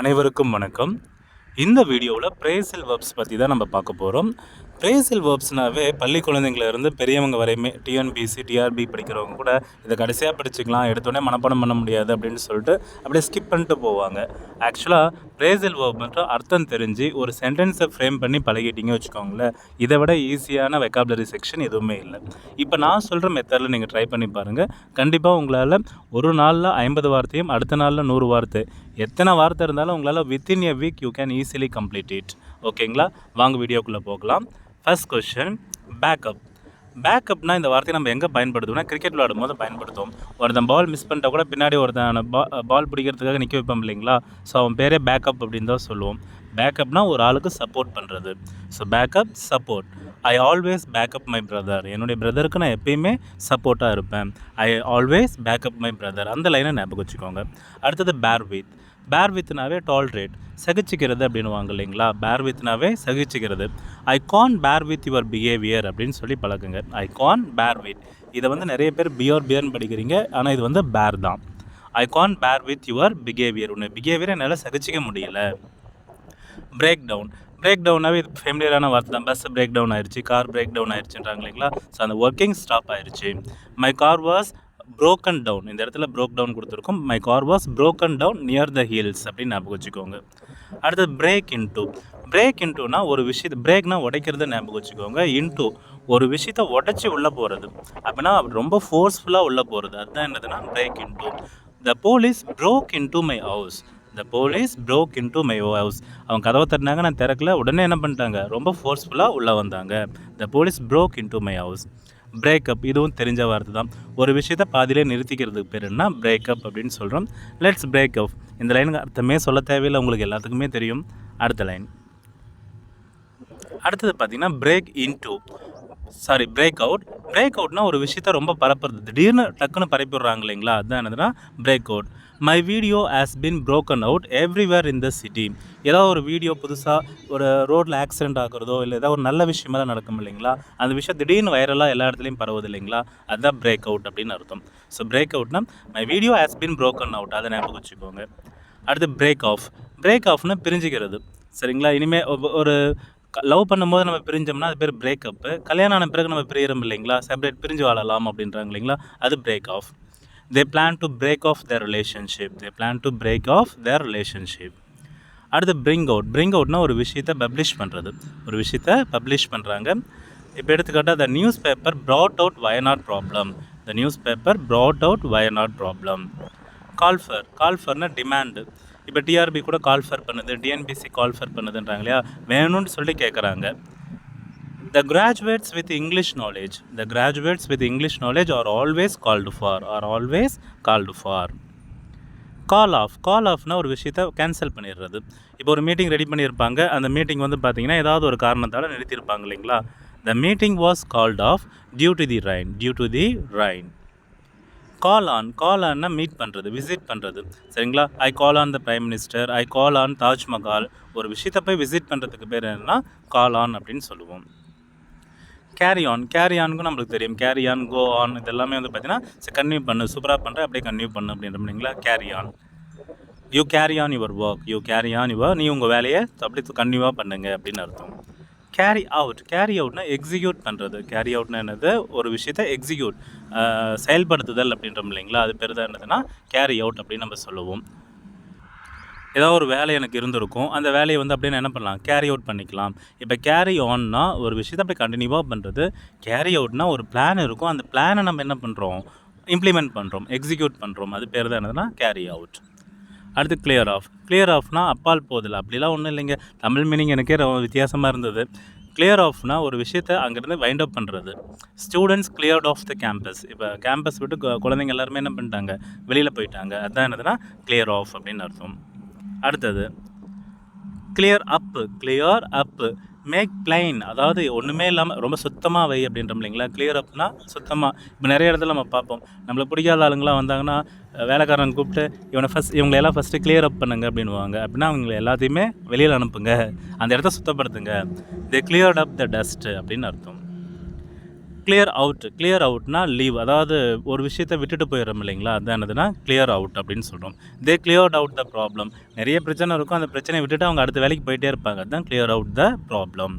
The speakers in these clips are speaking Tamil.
அனைவருக்கும் வணக்கம். இந்த வீடியோவில் பிரேசில் வேர்ப்ஸ் பற்றி தான் நம்ம பார்க்க போகிறோம் பிரேசில் வேர்ப்ஸ்னாவே பள்ளி குழந்தைங்கள இருந்து பெரியவங்க வரையுமே டிஎன்பிசி டிஆர்பி படிக்கிறவங்க கூட இதை கடைசியாக படிச்சுக்கலாம் எடுத்தோடனே மனப்பாடம் பண்ண முடியாது அப்படின்னு சொல்லிட்டு அப்படியே ஸ்கிப் பண்ணிட்டு போவாங்க. ஆக்சுவலாக பிரேசில் வேர்ப் மட்டும் அர்த்தம் தெரிஞ்சு ஒரு சென்டென்ஸை ஃப்ரேம் பண்ணி பழகிட்டீங்க வச்சுக்கோங்களேன். இதை விட ஈஸியான வெக்காபுலரி செக்ஷன் எதுவுமே இல்லை. இப்போ நான் சொல்கிற மெத்தடில் நீங்கள் ட்ரை பண்ணி பாருங்கள் கண்டிப்பாக உங்களால் ஒரு நாளில் ஐம்பது வார்த்தையும் அடுத்த நாளில் நூறு வார்த்தை எத்தனை வார்த்தை இருந்தாலும் உங்களால் within a week you can easily complete it ஓகேங்களா வாங்க வீடியோக்குள்ளே போகலாம். ஃபர்ஸ்ட் கொஷின் பேக்கப் பேக்கப்னா இந்த வார்த்தையை நம்ம எங்கே பயன்படுத்துவோம்னா கிரிக்கெட் விளையாடும் போது பயன்படுத்துவோம். ஒருத்தன் பால் மிஸ் பண்ணிட்டா கூட பின்னாடி ஒருத்தன் பா பால் பிடிக்கிறதுக்காக நிற்க வைப்போம் இல்லைங்களா? ஸோ அவன் பேரே பேக்கப் அப்படின்னு தான் சொல்லுவோம். பேக்கப்னா ஒரு ஆளுக்கு சப்போர்ட் பண்ணுறது so back up support I always back up my brother என்னுடைய பிரதருக்கு நான் எப்பயுமே சப்போர்ட்டாக இருப்பேன். I always back up my brother அந்த லைனை ஞாபகம் வச்சுக்கோங்க. அடுத்தது பேர் வித் பேர் வித்னாவே டால்ரேட் சகிச்சுக்கிறது அப்படின்னுவாங்க இல்லைங்களா? பேர் வித்னாவே சகிச்சுக்கிறது. ஐ Khan bear with your behaviour அப்படின்னு சொல்லி பழக்குங்க. ஐ கான் பேர் வித் இதை வந்து நிறைய பேர் பியோர் பியர்னு படிக்கிறீங்க. ஆனால் இது வந்து பேர் தான். I can't bear with your behaviour ஒன்று பிஹேவியர் என்னால் சகிச்சிக்க முடியல. பிரேக் டவுன் பிரேக் டவுனாகவே இது ஃபெமிலியரான வார்த்தை தான். பஸ் பிரேக் டவுன் ஆயிடுச்சு கார் பிரேக் டவுன் ஆயிடுச்சுன்றாங்க இல்லைங்களா? ஸோ அந்த ஒர்க்கிங் ஸ்டாப் ஆயிடுச்சு my car was broken down இந்த இடத்துல ப்ரோக் டவுன் கொடுத்துருக்கோம். My car was broken down near the hills அப்படின்னு ஞாபகம் வச்சுக்கோங்க. அடுத்தது பிரேக் இன்டூ பிரேக் இன்டூனா ஒரு விஷயத்தை பிரேக்னா உடைக்கிறத ஞாபகம் வச்சுக்கோங்க. இன்டூ ஒரு விஷயத்த உடச்சி உள்ளே போகிறது அப்படின்னா ரொம்ப ஃபோர்ஸ்ஃபுல்லாக உள்ளே போகிறது அதுதான் என்னதுன்னா break into the police broke into my house the police broke into my house அவங்க கதவை தட்டினாங்க நான் திறக்கல. உடனே என்ன பண்ணிட்டாங்க? ரொம்ப ஃபோர்ஸ்ஃபுல்லாக உள்ளே வந்தாங்க. The police broke into my house breakup இதுவும் தெரிஞ்ச வார்த்தை தான் ஒரு விஷயத்தை பாதியிலே நிறுத்திக்கிறதுக்கு பேர் என்ன? பிரேக்கப் அப்படின்னு சொல்கிறோம் லெட்ஸ் பிரேக்கப் இந்த லைனுக்கு அர்த்தமே சொல்ல தேவையில்லை. உங்களுக்கு எல்லாத்துக்குமே தெரியும். அடுத்த லைன் அடுத்தது பார்த்திங்கன்னா break into sorry break out break அவுட்னா ஒரு விஷயத்த ரொம்ப பரப்புறது. திடீர்னு டக்குன்னு பரப்பி விட்றாங்க இல்லைங்களா? அதுதான் என்னதுன்னா break out my video has been broken out everywhere in the city ஏதாவது ஒரு வீடியோ புதுசாக ஒரு ரோட்டில் ஆக்சிடென்ட் ஆகுறதோ இல்லை ஏதாவது ஒரு நல்ல விஷயமா தான் நடக்கும் இல்லைங்களா? அந்த விஷயம் திடீர்னு வைரலாக எல்லா இடத்துலையும் பரவுது இல்லைங்களா? அதுதான் பிரேக் அவுட் அப்படின்னு அர்த்தம். So break அவுட்னா my video has been broken out அதை ஞாபகம் வச்சுக்கோங்க. அடுத்து பிரேக் ஆஃப் பிரேக் ஆஃப்னு பிரிஞ்சுக்கிறது. சரிங்களா? இனிமேல் ஒரு லவ் பண்ணும்போது நம்ம பிரிஞ்சோம்னா அது பேர் பிரேக்கப்பு கல்யாணம் ஆன பிறகு நம்ம பிரியறோம் இல்லைங்களா? செப்பரேட் பிரிஞ்சு வாழலாம் அப்படின்றாங்க இல்லைங்களா? அது break off they plan to break off their relationship they plan to break off their relationship அடுத்து பிரிங்க் அவுட் பிரிங்க் அவுட்னா ஒரு விஷயத்தை பப்ளிஷ் பண்ணுறது ஒரு விஷயத்தை பப்ளிஷ் பண்ணுறாங்க இப்போ எடுத்துக்காட்டால் the news paper brought out Wayanad problem the news paper brought out Wayanad problem call கால்ஃபர்னா demand இப்போ டிஆர்பி கூட கால்ஃபர் பண்ணுது டிஎன்பிசி கால்ஃபர் பண்ணுதுன்றாங்க இல்லையா? வேணும்னு சொல்லி கேட்குறாங்க the graduates with English knowledge the graduates with English knowledge are always called for are always called for call off call ஆஃப்னா ஒரு விஷயத்த கேன்சல் பண்ணிடுறது. இப்போ ஒரு மீட்டிங் ரெடி பண்ணியிருப்பாங்க. அந்த மீட்டிங் வந்து பார்த்தீங்கன்னா ஏதாவது ஒரு காரணத்தால் நிறுத்தியிருப்பாங்க இல்லைங்களா? The meeting was called off due to the rain due to the rain call on call ஆன்னா meet பண்ணுறது விசிட் பண்ணுறது சரிங்களா? I call on the prime minister I call on Taj Mahal ஒரு விஷயத்தை போய் விசிட் பண்ணுறதுக்கு பேர் என்னென்னா கால் ஆன் அப்படின்னு சொல்லுவோம். கேரி ஆன் கேரி ஆனுக்கும் நம்மளுக்கு தெரியும். கேரி ஆன் கோ ஆன் இது எல்லாமே வந்து பார்த்தீங்கன்னா கன்டினியூ பண்ணு சூப்பராக பண்ணுற அப்படியே கன்யூ பண்ணு அப்படின்ற இல்லைங்களா? Carry on you carry on your work you carry on your நீ உங்கள் வேலையை அப்படியே கன்யூவாக பண்ணுங்க அப்படின்னு அர்த்தம். கேரி அவுட் கேரி அவுட்னா எக்ஸிக்யூட் பண்ணுறது கேரி அவுட்னா என்னது? ஒரு விஷயத்தை எக்ஸிக்யூட் செயல்படுத்துதல் அப்படின்றோம் இல்லைங்களா? அது பேர் தான் என்னதுன்னா கேரி அவுட் அப்படின்னு நம்ம சொல்லுவோம். ஏதாவது ஒரு வேலை எனக்கு இருந்திருக்கும். அந்த வேலையை வந்து அப்படியே நான் என்ன பண்ணலாம்? கேரி அவுட் பண்ணிக்கலாம். இப்போ கேரி ஆன்னா ஒரு விஷயத்தை அப்படி கண்டினியூவாக பண்ணுறது கேரி அவுட்னா ஒரு பிளான் இருக்கும். அந்த பிளானை நம்ம என்ன பண்ணுறோம் இம்ப்ளிமெண்ட் பண்ணுறோம் எக்ஸிக்யூட் பண்ணுறோம் அது பேர் தான் என்னதுன்னா கேரி அவுட் அடுத்து கிளியர் ஆஃப் கிளியர் ஆஃப்னா அப்பால் போதில். அப்படிலாம் ஒன்றும் இல்லைங்க. தமிழ் மீனிங் எனக்கே ரொம்ப வித்தியாசமாக இருந்தது. கிளியர் ஆஃப்னா ஒரு விஷயத்தை அங்கேருந்து வைண்ட் அப் பண்ணுறது students cleared off the campus இப்போ கேம்பஸ் விட்டு குழந்தைங்க எல்லாருமே என்ன பண்ணிட்டாங்க? வெளியில் போயிட்டாங்க. அதுதான் என்னதுன்னா கிளியர் ஆஃப் அப்படின்னு அர்த்தம். அடுத்தது clear up clear up make plain அதாவது ஒன்றுமே இல்லாமல் ரொம்ப சுத்தமாக வை அப்படின்றோம் இல்லைங்களா? கிளியர் அப்னா சுத்தமாக இப்போ நிறைய இடத்துல நம்ம பார்ப்போம். நம்மளை பிடிக்காத ஆளுங்களாம் வந்தாங்கன்னா வேலைக்காரன் கூப்பிட்டு இவனை ஃபஸ்ட் இவங்களை எல்லாம் ஃபஸ்ட்டு கிளியர் அப் பண்ணுங்க அப்படின்னுவாங்க. அப்படின்னா அவங்களை எல்லாத்தையுமே வெளியில் அனுப்புங்க. அந்த இடத்த சுத்தப்படுத்துங்க. தே கிளியர்ட் அப் த டஸ்ட் அப்படின்னு அர்த்தம். கிளியர் அவுட் கிளியர் அவுட்னா லீவ் அதாவது ஒரு விஷயத்தை விட்டுட்டு போயிடுறோம் இல்லைங்களா? அதான் என்னதுன்னா கிளியர் அவுட் அப்படின்னு சொல்கிறோம் they clear out the problem நிறைய பிரச்சனை இருக்கும். அந்த பிரச்சனையை விட்டுட்டு அவங்க அடுத்த வேலைக்கு போயிட்டே இருப்பாங்க. அதுதான் clear out the problem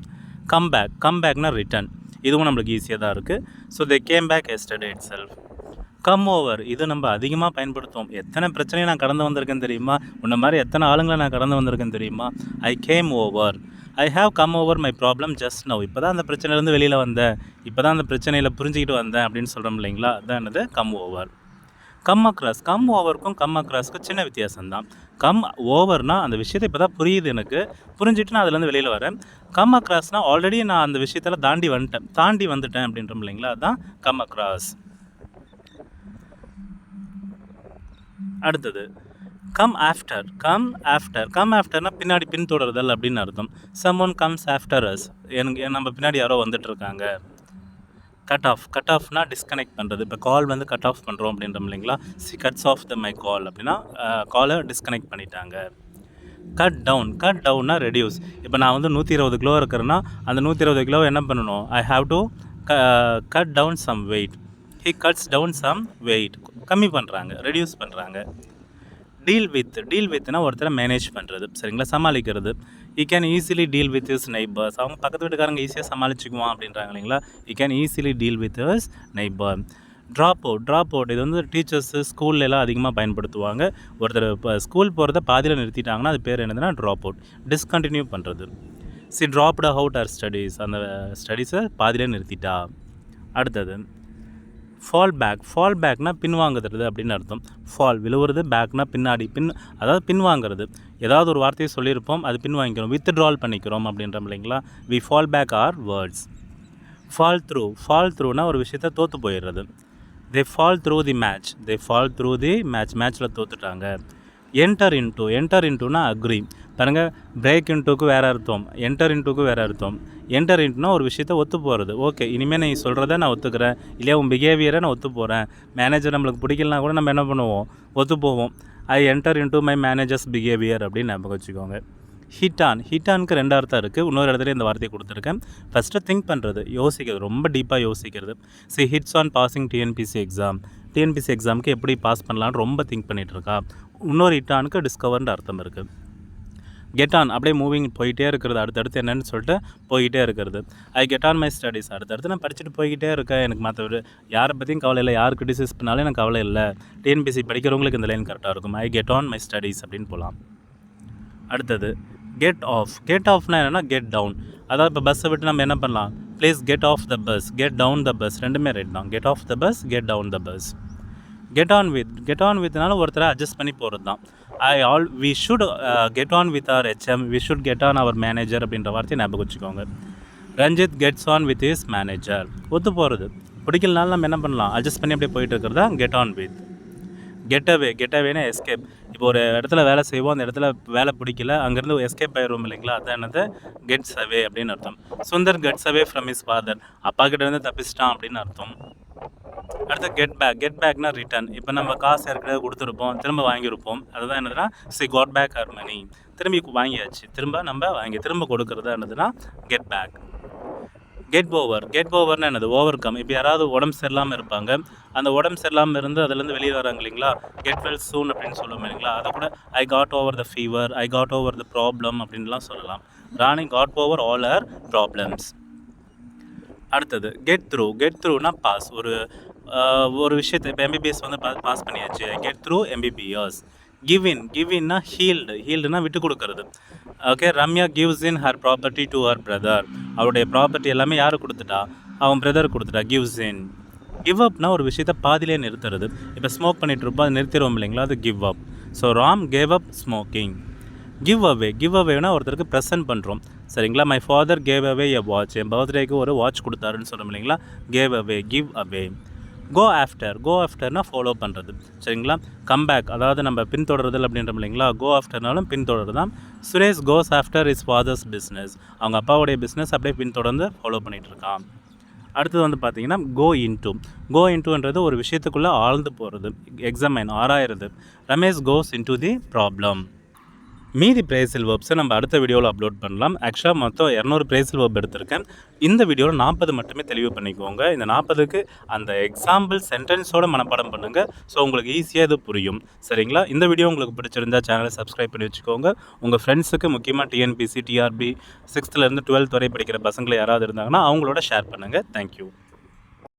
come back come பேக்னா return இதுவும் நம்மளுக்கு ஈஸியாக தான் இருக்குது so they came back yesterday itself come over இது நம்ம அதிகமாக பயன்படுத்துவோம். எத்தனை பிரச்சனையை நான் கடந்து வந்திருக்கேன் தெரியுமா? உன்ன மாதிரி எத்தனை ஆளுங்களை நான் கடந்து வந்திருக்கேன் தெரியுமா? I came over I have come over my problem just now இப்போ தான் அந்த பிரச்சனையிலேருந்து வெளியில் வந்தேன். இப்போ தான் அந்த பிரச்சனையில் புரிஞ்சுக்கிட்டு வந்தேன் அப்படின்னு சொல்கிறோம் இல்லைங்களா? அதான் என்னது? Come over come across come ஓவருக்கும் come அக்ராஸ்க்கும் சின்ன வித்தியாசம் தான் கம் ஓவர்னால் அந்த விஷயத்தை இப்போ தான் புரியுது எனக்கு. புரிஞ்சுட்டு நான் அதுலேருந்து வெளியில் வரேன். கம் அக்ராஸ்னால் ஆல்ரெடி நான் அந்த விஷயத்தில் தாண்டி வந்துட்டேன். தாண்டி வந்துட்டேன் அப்படின்றோம் இல்லைங்களா? அதுதான் கம் அக்ராஸ் அடுத்தது come after come after come ஆஃப்டர்னா பின்னாடி பின்தொடர்தல் அப்படின்னு அர்த்தம். Someone comes after us எனக்கு நம்ம பின்னாடி யாரோ வந்துட்டு இருக்காங்க கட் ஆஃப் கட் ஆஃப்னா டிஸ்கனெக்ட் பண்ணுறது இப்போ கால் வந்து கட் ஆஃப் பண்ணுறோம் அப்படின்றோம் இல்லைங்களா? She cuts off the my call அப்படின்னா காலை டிஸ்கனெக்ட் பண்ணிட்டாங்க. கட் டவுன் கட் டவுன்னா ரெடியூஸ் இப்போ நான் வந்து நூற்றி இருபது கிலோ இருக்கிறேன்னா அந்த நூற்றி இருபது கிலோ என்ன பண்ணணும்? I have to cut down some weight he cuts down some weight கம்மி பண்ணுறாங்க ரெடியூஸ் பண்ணுறாங்க டீல் வித் டீல் வித்னா ஒருத்தரை மேனேஜ் பண்ணுறது சரிங்களா? சமாளிக்கிறது. He can easily deal with his neighbours அவங்க பக்கத்து வீட்டுக்காரங்க ஈஸியாக சமாளிச்சுக்குவான் அப்படின்றாங்க இல்லைங்களா? He can easily deal with his neighbour drop out drop out இது வந்து டீச்சர்ஸு ஸ்கூல்லலாம் அதிகமாக பயன்படுத்துவாங்க. ஒருத்தர் இப்போ ஸ்கூல் போகிறத பாதியில் நிறுத்திட்டாங்கன்னா அது பேர் என்னதுன்னா ட்ராப் அவுட் டிஸ்கண்டினியூ பண்ணுறது she dropped out her studies அந்த ஸ்டடீஸை பாதியில் நிறுத்திட்டா. அடுத்தது ஃபால் பேக் ஃபால் பேக்னால் பின்வாங்குறது அப்படின்னு அர்த்தம். ஃபால் விழுவுறது பேக்னால் பின்னாடி பின் அதாவது பின்வாங்கிறது ஏதாவது ஒரு வார்த்தையை சொல்லியிருப்போம் அது பின்வாங்கிக்கிறோம் வித் ட்ரால் பண்ணிக்கிறோம் அப்படின்றோம் இல்லைங்களா? We fall back our words fall through fall த்ரூனா ஒரு விஷயத்த தோற்று போயிடுறது. They fall through the match they fall through the match மேட்ச்சில் தோத்துட்டாங்க. என்டர் இன்டூ என்டர் இன்டூனா அக்ரி பாருங்க பிரேக் இன்ட்டுக்கு வேறு அர்த்தம் என்டர் இன்ட்டுக்கு வேறு அர்த்தம். என்டர் இன்ட்டுனா ஒரு விஷயத்த ஒத்து போகிறது ஓகே இனிமேல் நீ சொல்கிறத நான் ஒத்துக்கிறேன். இல்லையா உன் பிஹேவியரை நான் ஒத்து போகிறேன் மேனேஜர் நம்மளுக்கு பிடிக்கலனா கூட நம்ம என்ன பண்ணுவோம்? ஒத்து போவோம். I enter into my manager's behaviour அப்படின்னு ஞாபகம் வச்சுக்கோங்க. ஹிட்டான் ஹிட்டானுக்கு ரெண்டு அர்த்தம் இருக்குது இன்னொரு இடத்துல இந்த வார்த்தையை கொடுத்துருக்கேன். ஃபஸ்ட்டு திங்க் பண்ணுறது யோசிக்கிறது ரொம்ப டீப்பாக யோசிக்கிறது. She hits on passing TNPSC exam TNPSC எக்ஸாமுக்கு எப்படி பாஸ் பண்ணலான்னு ரொம்ப திங்க் பண்ணிகிட்டு இருக்கா? இன்னொரு ஹிட்டானுக்கு டிஸ்கவர்ன்ற அர்த்தம் இருக்குது கெட் ஆன் அப்படியே மூவிங் போயிட்டே இருக்கிறது. அடுத்தடுத்து என்னென்னு சொல்லிட்டு போய்கிட்டே இருக்கிறது. I get on my studies அடுத்தடுத்து நான் படிச்சுட்டு போய்கிட்டே இருக்கேன். எனக்கு மற்ற யாரை பற்றியும் கவலை இல்லை. யார் கிரிட்டிசைஸ் பண்ணாலும் எனக்கு கவலை இல்லை. டிஎன்பிசி படிக்கிறவங்களுக்கு இந்த லைன் கரெக்டாக இருக்கும். I get on my studies அப்படின்னு போகலாம் அடுத்தது கெட் ஆஃப் கெட் ஆஃப்னா என்னென்னா கெட் டவுன் அதாவது இப்போ பஸ்ஸை விட்டு நம்ம என்ன பண்ணலாம்? Please get off the bus get down the bus ரெண்டுமே ரைட் தான். Get off the bus get down the bus get on with get on வித்னால ஒருத்தரை அட்ஜஸ்ட் பண்ணி போகிறது தான் I all we should get on with our HM we should get on our manager அப்படின்ற வார்த்தையை ஞாபகம் வச்சுக்கோங்க. Ranjith gets on with his manager ஒத்து போகிறது பிடிக்கலனாலும் நம்ம என்ன பண்ணலாம்? அட்ஜஸ்ட் பண்ணி அப்படியே போயிட்டு இருக்கிறது? தான் get on with get away get escape இப்போ ஒரு இடத்துல வேலை செய்வோம் அந்த இடத்துல வேலை பிடிக்கல அங்கேருந்து எஸ்கேப் ஆயிடுவோம் இல்லைங்களா? அதான் என்னது? கெட்ஸ் அவே அப்படின்னு அர்த்தம். Sundar gets away from his father அப்பா கிட்ட இருந்து தப்பிச்சிட்டான் அப்படின்னு அர்த்தம். அடுத்து கெட் பேக் கெட் பேக்னா ரிட்டர்ன் இப்போ நம்ம காசு ஏற்கனவே கொடுத்துருப்போம். திரும்ப வாங்கியிருப்போம். அதுதான் என்னதுன்னா she got back her money திரும்பி வாங்கியாச்சு. திரும்ப நம்ம வாங்கி திரும்ப கொடுக்குறது என்னதுன்னா get back get over get ஓவர்னா என்னது? ஓவர் கம் இப்போ யாராவது உடம்பு சரியில்லாமல் இருப்பாங்க. அந்த உடம்பு சரியில்லாமல் இருந்து அதுலேருந்து வெளியே வராங்க இல்லைங்களா? கெட் வெல் சூன் அப்படின்னு சொல்லுவோம் இல்லைங்களா? அதை கூட I got over the fever I got over the problem அப்படின்லாம் சொல்லலாம். Rani got over all her problems அடுத்தது கெட் த்ரூ கெட் த்ரூனா பாஸ் ஒரு ஒரு விஷயத்தை இப்போ எம்பிபிஎஸ் வந்து பா பாஸ் பண்ணியாச்சு. Get through MBBS give in give இன்னா ஹீல்டு ஹீல்டுனா விட்டு கொடுக்கறது. Okay Ramya gives in her property to her brother அவருடைய ப்ராப்பர்ட்டி எல்லாமே யார் கொடுத்துட்டா? அவன் பிரதர் கொடுத்துட்டா. கிவ்ஸ் இன் கிவ் அப்னா ஒரு விஷயத்த பாதியிலே நிறுத்துறது. இப்போ ஸ்மோக் பண்ணிட்டு இருப்போம் அது நிறுத்திடுவோம் இல்லைங்களா? அது give up so Ram gave up smoking give away give அவேனா ஒருத்தருக்கு ப்ரெசென்ட் பண்ணுறோம் சரிங்களா? My father gave away a watch என் பர்த்டேக்கு ஒரு வாட்ச் கொடுத்தாருன்னு சொல்கிறோம் இல்லைங்களா? Gave away give away go after go ஆஃப்டர்னா follow பண்ணுறது சரிங்களா? கம்பேக் அதாவது நம்ம பின்தொடருதல் அப்படின்றோம் இல்லைங்களா? கோ ஆஃப்டர்னாலும் பின்தொடர் தான் Suresh goes after his father's business அவங்க அப்பாவுடைய பிஸ்னஸ் அப்படியே பின்தொடர்ந்து ஃபாலோ பண்ணிகிட்டு இருக்கான் அடுத்தது வந்து பார்த்தீங்கன்னா கோ இன்டூ கோ இன்டூன்றது ஒரு விஷயத்துக்குள்ளே ஆழ்ந்து போகிறது examine ஆராயிறது. Ramesh goes into the problem மீதி பிரேசில் வேர்ப்ஸை நம்ம அடுத்த வீடியோவில் அப்லோட் பண்ணலாம். ஆக்சுவலாக மொத்தம் இரநூறு பிரேசில் வேர்ப் எடுத்திருக்கேன். இந்த வீடியோவில் நாற்பது மட்டுமே தெளிவு பண்ணிக்கோங்க. இந்த நாற்பதுக்கு அந்த எக்ஸாம்பிள் சென்டென்ஸோட மனப்பாடம் பண்ணுங்கள் ஸோ உங்களுக்கு ஈஸியாக இது புரியும். சரிங்களா? இந்த வீடியோ உங்களுக்கு பிடிச்சிருந்தா சேனலை சப்ஸ்கிரைப் பண்ணி வச்சுக்கோங்க. உங்கள் ஃப்ரெண்ட்ஸுக்கு முக்கியமாக டிஎன்பிசி டிஆர்பி சிக்ஸ்த்துலேருந்து டுவெல்த் வரை படிக்கிற பசங்களை யாராவது இருந்தாங்கன்னா அவங்களோட ஷேர் பண்ணுங்கள் தேங்க்யூ